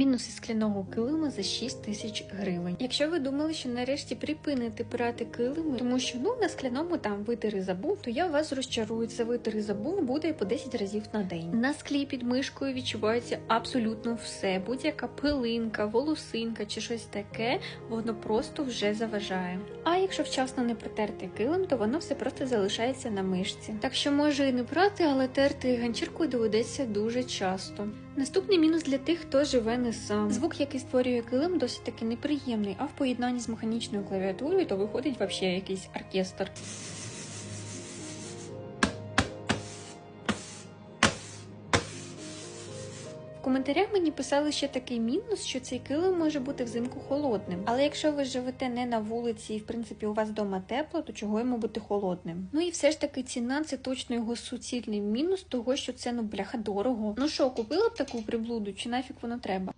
Мінуси скляного килима за 6 тисяч гривень. Якщо ви думали, що нарешті припините прати килими, тому що ну на скляному там витери забув, то я вас розчарую. Це витери забув буде по 10 разів на день. На склі під мишкою відчувається абсолютно все. Будь-яка пилинка, волосинка чи щось таке, воно просто вже заважає. А якщо вчасно не протерти килим, то воно все просто залишається на мишці. Так що може і не прати, але терти ганчіркою доведеться дуже часто. Наступний мінус для тих, хто живе не сам. Звук, який створює килим, досить таки неприємний, а в поєднанні з механічною клавіатурою, то виходить вообще якийсь оркестр. В коментарях мені писали ще такий мінус, що цей килим може бути взимку холодним. Але якщо ви живете не на вулиці і в принципі у вас вдома тепло, то чого йому бути холодним? Ну і все ж таки ціна це точно його суцільний мінус, того що це ну бляха дорого. Ну що, купила б таку приблуду, чи нафіг воно треба?